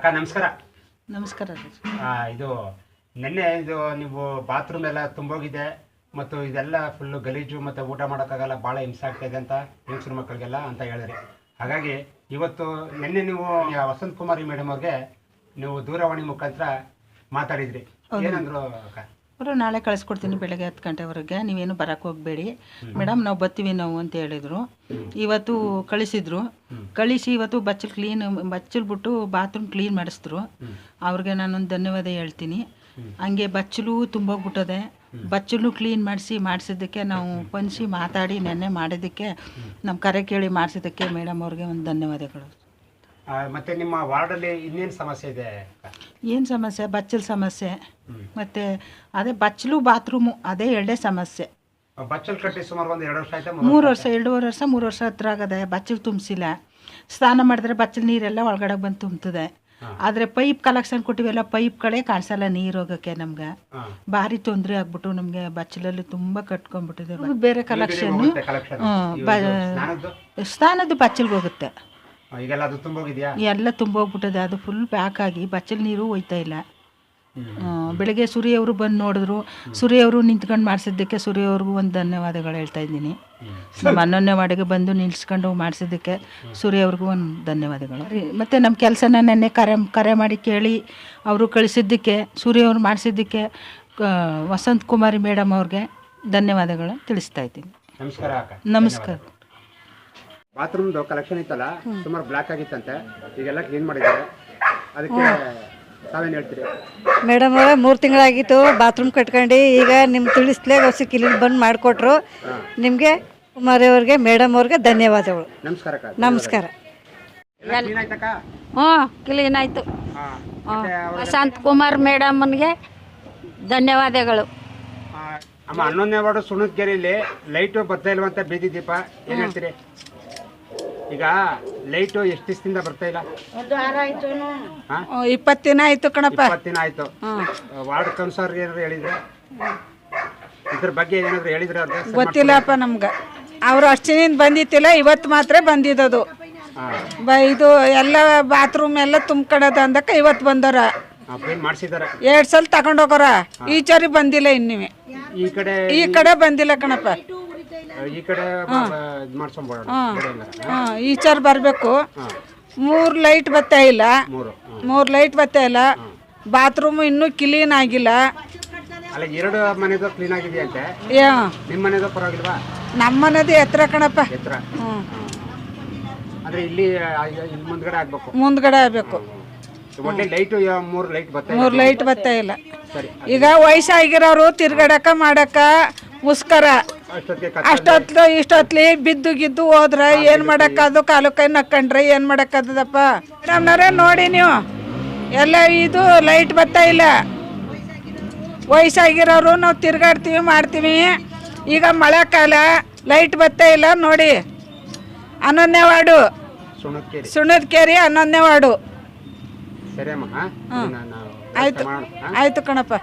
ಅಕ್ಕ ನಮಸ್ಕಾರ. ನಮಸ್ಕಾರ ಆ, ಇದು ನಿನ್ನೆ ಇದು ನೀವು ಬಾತ್ರೂಮ್ ಎಲ್ಲ ತುಂಬೋಗಿದೆ ಮತ್ತು ಇದೆಲ್ಲ ಫುಲ್ಲು ಗಲೀಜು ಮತ್ತು ಊಟ ಮಾಡೋಕ್ಕಾಗಲ್ಲ ಭಾಳ ಹಿಂಸೆ ಆಗ್ತಾ ಇದೆ ಅಂತ ಹೆಂಗಸರು ಮಕ್ಕಳಿಗೆಲ್ಲ ಅಂತ ಹೇಳಿದ್ರಿ. ಹಾಗಾಗಿ ಇವತ್ತು ನಿನ್ನೆ ನೀವು ಯಾ ವಸಂತ್ ಕುಮಾರಿ ಮೇಡಮ್ ಅವ್ರಿಗೆ ನೀವು ದೂರವಾಣಿ ಮುಖಾಂತರ ಮಾತಾಡಿದ್ರಿ. ಏನಂದ್ರು ಅಕ್ಕ? ಅವರು ನಾಳೆ ಕಳಿಸ್ಕೊಡ್ತೀನಿ ಬೆಳಗ್ಗೆ ಹತ್ತು ಗಂಟೆವರೆಗೆ. ನೀವೇನು ಬರಕ್ಕೆ ಹೋಗಬೇಡಿ. ಮೇಡಮ್, ನಾವು ಬರ್ತೀವಿ ನಾವು ಅಂತ ಹೇಳಿದರು. ಇವತ್ತು ಕಳಿಸಿದ್ರು. ಕಳಿಸಿ ಇವತ್ತು ಬಚ್ಚಲು ಕ್ಲೀನ್ ಬಚ್ಚಲು ಬಿಟ್ಟು ಬಾತ್ರೂಮ್ ಕ್ಲೀನ್ ಮಾಡಿಸಿದ್ರು. ಅವ್ರಿಗೆ ನಾನೊಂದು ಧನ್ಯವಾದ ಹೇಳ್ತೀನಿ. ಹಂಗೆ ಬಚ್ಚಲು ತುಂಬೋಗ್ಬಿಟ್ಟದೆ ಬಚ್ಚಲು ಕ್ಲೀನ್ ಮಾಡಿಸಿ, ಮಾಡಿಸಿದ್ದಕ್ಕೆ ನಾವು ಪನ್ಸಿ ಮಾತಾಡಿ, ನೆನ್ನೆ ಮಾಡಿದ್ದಕ್ಕೆ ನಮ್ಮ ಕರೆ ಕೇಳಿ ಮಾಡಿಸಿದ್ದಕ್ಕೆ ಮೇಡಮ್ ಅವ್ರಿಗೆ ಒಂದು ಧನ್ಯವಾದಗಳು. ಮತ್ತೆ ನಿಮ್ಮ ವಾರ್ಡಲ್ಲಿ ಇನ್ನೇನು ಸಮಸ್ಯೆ ಇದೆ? ಏನು ಸಮಸ್ಯೆ? ಬಚ್ಚಲ್ ಸಮಸ್ಯೆ. ಮತ್ತೆ ಅದೇ ಬಚ್ಚಲು ಬಾತ್ರೂಮು ಅದೇ ಎರಡೇ ಸಮಸ್ಯೆ. ಬಚ್ಚಲ್ ಕಟ್ಟಿ ಸುಮಾರು ಒಂದು ಎರಡು ವರ್ಷ ಆಯ್ತಾ? ಮೂರು ವರ್ಷ ಎರಡೂವರೆ ವರ್ಷ ಮೂರು ವರ್ಷ ಹತ್ರ ಆಗದೆ ಬಚ್ಚಲು ತುಂಬಿಸಿಲ್ಲ. ಸ್ನಾನ ಮಾಡಿದ್ರೆ ಬಚ್ಚಲು ನೀರೆಲ್ಲ ಒಳಗಡೆ ಬಂದು ತುಂಬ್ತದೆ. ಆದರೆ ಪೈಪ್ ಕಲೆಕ್ಷನ್ ಕೊಟ್ಟಿವೆಲ್ಲ ಪೈಪ್ಗಳೇ ಕಾಣಿಸಲ್ಲ ನೀರು ಹೋಗೋಕ್ಕೆ ನಮ್ಗೆ. ಭಾರಿ ತೊಂದರೆ ಆಗ್ಬಿಟ್ಟು ನಮಗೆ ಬಚ್ಚಲಲ್ಲಿ ತುಂಬ ಕಟ್ಕೊಂಡ್ಬಿಟ್ಟಿದೆ. ಬೇರೆ ಕಲೆಕ್ಷನ್ ಸ್ನಾನದ್ದು? ಬಚ್ಚಲ್ಗೆ ಹೋಗುತ್ತೆ. ಈಗೆಲ್ಲ ಅದು ತುಂಬೋಗಿದ್ಯಾ? ಎಲ್ಲ ತುಂಬೋಗ್ಬಿಟ್ಟದೆ. ಅದು ಫುಲ್ ಪ್ಯಾಕ್ ಆಗಿ ಬಚ್ಚಲ್ ನೀರು ಹೋಯ್ತಾ ಇಲ್ಲ. ಬೆಳಗ್ಗೆ ಸೂರ್ಯ ಅವರು ಬಂದು ನೋಡಿದ್ರು. ಸೂರ್ಯ ಅವರು ನಿಂತ್ಕೊಂಡು ಮಾಡಿಸಿದ್ದಕ್ಕೆ ಸೂರ್ಯ ಅವ್ರಿಗೂ ಒಂದು ಧನ್ಯವಾದಗಳು ಹೇಳ್ತಾ ಇದ್ದೀನಿ. ನಮ್ಮ ಹನ್ನೊಂದನೇ ವಾರ್ಡಿಗೆ ಬಂದು ನಿಲ್ಸ್ಕೊಂಡು ಮಾಡಿಸಿದ್ದಕ್ಕೆ ಸೂರ್ಯ ಅವ್ರಿಗೂ ಒಂದು ಧನ್ಯವಾದಗಳು. ಮತ್ತು ನಮ್ಮ ಕೆಲಸನ ನೆನ್ನೆ ಕರೆ ಕರೆ ಮಾಡಿ ಕೇಳಿ ಅವರು ಕಳಿಸಿದ್ದಕ್ಕೆ ಸೂರ್ಯ ಅವ್ರು ಮಾಡಿಸಿದ್ದಕ್ಕೆ ವಸಂತ ಕುಮಾರಿ ಮೇಡಮ್ ಅವ್ರಿಗೆ ಧನ್ಯವಾದಗಳು ತಿಳಿಸ್ತಾ ಇದ್ದೀನಿ. ನಮಸ್ಕಾರ ನಮಸ್ಕಾರ. ಬಾತ್ರೂಮ್ದು ಕಲೆಕ್ಷನ್ ಇತ್ತಲ್ಲ ಸುಮಾರು ಬ್ಲಾಕ್ ಆಗಿತ್ತಂತೆ. ಈಗೆಲ್ಲ ಕ್ಲೀನ್ ಮಾಡಿದ್ದಾರೆ. ಅದಕ್ಕೆ ತಾವೇನು ಹೇಳ್ತೀರಿ? ಮೇಡಮ್ ಅವರೇ ಮೂರು ತಿಂಗಳಾಗಿತ್ತು ಬಾತ್ರೂಮ್ ಕಟ್ಕೊಂಡು. ಈಗ ನಿಮ್ಮ ತಿಳಿಸ್ಲೇ ಹೊಸ ಕ್ಲೀನ್ ಬಂದ್ ಮಾಡಿಕೊಟ್ರು. ನಿಮಗೆ ಕುಮಾರಿ ಅವ್ರಿಗೆ ಮೇಡಮ್ ಅವ್ರಿಗೆ ಧನ್ಯವಾದಗಳು. ನಮಸ್ಕಾರ ಅಕ್ಕ ನಮಸ್ಕಾರ. ಎಲ್ಲ ಕ್ಲೀನ್ ಆಯ್ತಕ್ಕ? ಹ್ಞೂ ಕ್ಲೀನ್ ಆಯಿತು. ಹಾಂ ಮತ್ತೆ ಅವ್ರ- ವಸಂತ್ ಕುಮಾರ್ ಮೇಡಮ್ಗೆ ಧನ್ಯವಾದಗಳು. ಆ, ಅಮ್ಮ ಹನ್ನೊಂದನೇ ವಾರ್ಡು ಸುಣದ್ಗೆರೆಯಲ್ಲಿ ಲೈಟು ಬರ್ತಾ ಇಲ್ವಂತ ಬೀದಿ ದೀಪ. ಏನು ಹೇಳ್ತೀರಿ? ಈಗ ಲೈಟು ಎಷ್ಟು ದಿವಸದಿಂದ ಬರ್ತಾ ಇಲ್ಲ? ಹಾಂ? ಇಪ್ಪತ್ತು ದಿನ ಆಯ್ತು ಕಣಪ್ಪ. ಇಪ್ಪತ್ತು ದಿನ ಆಯ್ತು. ವಾರ್ಡ್ ಕೌನ್ಸಿಲರ್ ಏನಾದ್ರು ಹೇಳಿದ್ರೆ? ಇದ್ರ ಬಗ್ಗೆ ಏನಾದ್ರು ಹೇಳಿದ್ರೆ ಅವ್ರಿಗೆ ಗೊತ್ತಿಲ್ಲಪ್ಪ ನಮ್ಗೆ. ಅವರು ಅಷ್ಟಿನಿಂದ ಬಂದಿತ್ತಿಲ್ಲ ಇವತ್ತು ಮಾತ್ರ ಬಂದಿದ್ದದು. ಅದು ಬ ಇದು ಎಲ್ಲ ಬಾತ್ರೂಮ್ ಎಲ್ಲ ತುಂಬ್ಕೊಳೋದು ಅಂದಕ್ಕೆ ಇವತ್ತು ಬಂದವ್ರ ಕ್ಲೀನ್ ಮಾಡಿಸಿದ್ದಾರೆ ಎರಡು ಸಲ ತಗೊಂಡೋಗೋರ ಚರಿ ಬಂದಿಲ್ಲ ಇನ್ನಿವೆ ಈ ಕಡೆ ಈ ಕಡೆ ಬಂದಿಲ್ಲ ಕಣಪ್ಪ. ಈ ಕಡೆ ಹಾಂ. ಈಚರ್ ಬರಬೇಕು. ಮೂರು ಲೈಟ್ ಬತ್ತ ಇಲ್ಲ. ಮೂರು ಮೂರು ಲೈಟ್ ಬತ್ತ ಇಲ್ಲ. ಬಾತ್ರೂಮ್ ಇನ್ನೂ ಕ್ಲೀನ್ ಆಗಿಲ್ಲ. ಅಲ್ಲ ಎರಡು ಮನೆದು ಕ್ಲೀನ್ ಆಗಿದೆಯಂತೆ? ಯಾ. ನಿಮ್ಮ ಮನೆದು ಪರವಾಗಿಲ್ವಾ? ಎತ್ತರ ಕಣಪ್ಪ. ಎತ್ತರ? ಅಂದ್ರೆ ಇಲ್ಲಿ ಮುಂದ್ಗಡೆ ಆಗ್ಬೇಕು. ಮುಂದ್ಗಡೆ ಆಗ್ಬೇಕು. ಲೈಟ್ ಮೂರು ಲೈಟ್ ಬತ್ತ ಮೂರು ಲೈಟ್ ಬರ್ತಾ ಇಲ್ಲ. ಈಗ ವಯಸ್ಸಾಗಿರೋರು ತಿರ್ಗಾಡಕ ಮಾಡಕ ಮುಸ್ಕರ ಅಷ್ಟೊತ್ಲು ಇಷ್ಟೊತ್ಲಿ ಬಿದ್ದು ಗಿದ್ದು ಹೋದ್ರೆ ಏನು ಮಾಡಕ್ಕಾದು ಕಾಲು ಕೈ ನಕ್ಕಂಡ್ರೆ ಏನು ಮಾಡಕ್ಕಾದದಪ್ಪ? ನಮ್ಮನವ್ರೆ ನೋಡಿ ನೀವು. ಎಲ್ಲ ಇದು ಲೈಟ್ ಬರ್ತಾ ಇಲ್ಲ. ವಯಸ್ಸಾಗಿರೋರು ನಾವು ತಿರ್ಗಾಡ್ತೀವಿ ಮಾಡ್ತೀವಿ. ಈಗ ಮಳೆ ಕಾಲ ಲೈಟ್ ಬರ್ತಾ ಇಲ್ಲ ನೋಡಿ. ಹನ್ನೊಂದನೇ ವಾರ್ಡು. ಸುಣ್ಣದ ಕೇರಿ ಹನ್ನೊಂದನೇ ವಾರ್ಡು. ಆಯ್ತು. ಆಯ್ತು ಕಣಪ್ಪ.